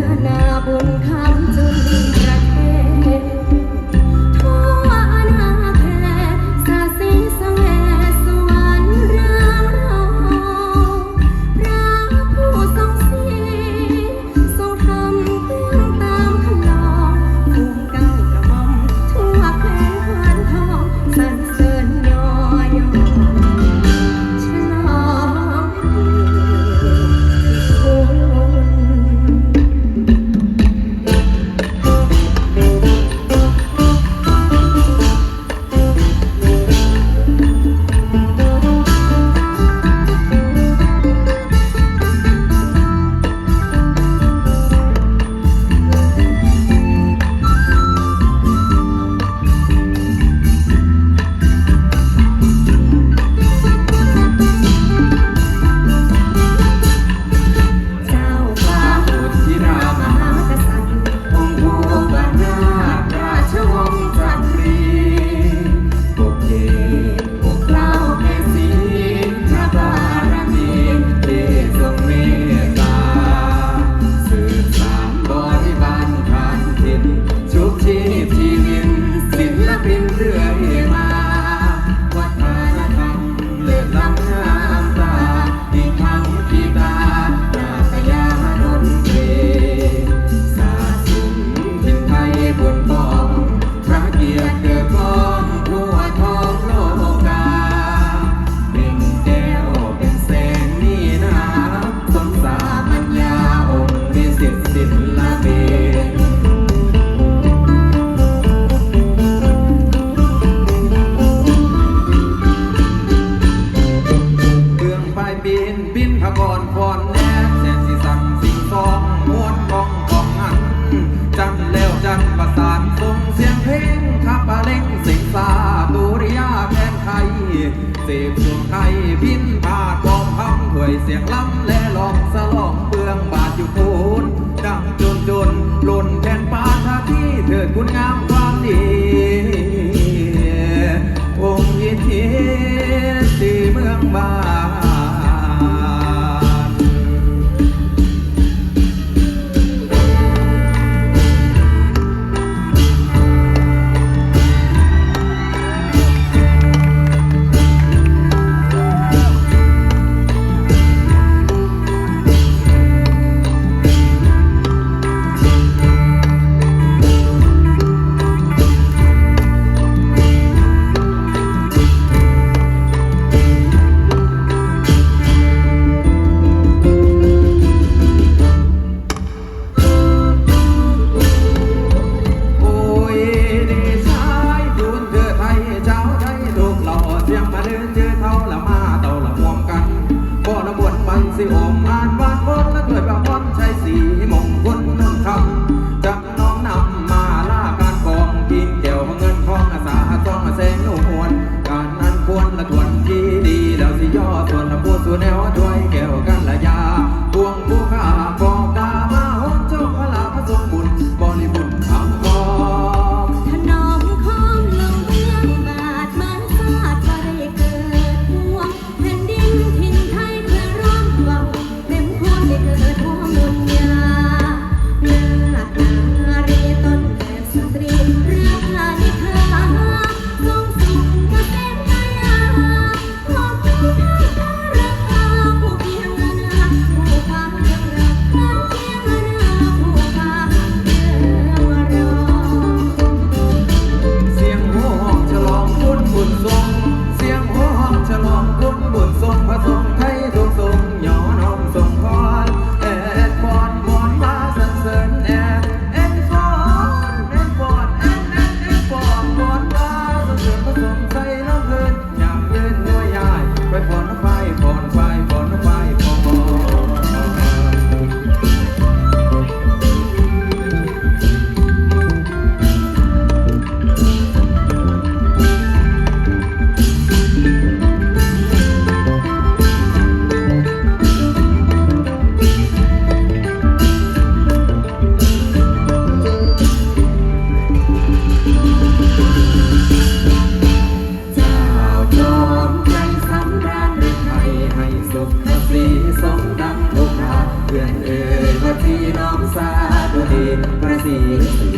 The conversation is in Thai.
now. เพ่งขับเล่งสิงสาตุริยาแทนไทยเสพสุขไทยบินพาดกองพังถวยเสียงล้ำและลองสลองเบืองบาดอยู่โคนดังจนจนล่นแทนปาทาที่เถิดคุณงามความดีองค์ยิ่ที่สีเมืองบา เพื่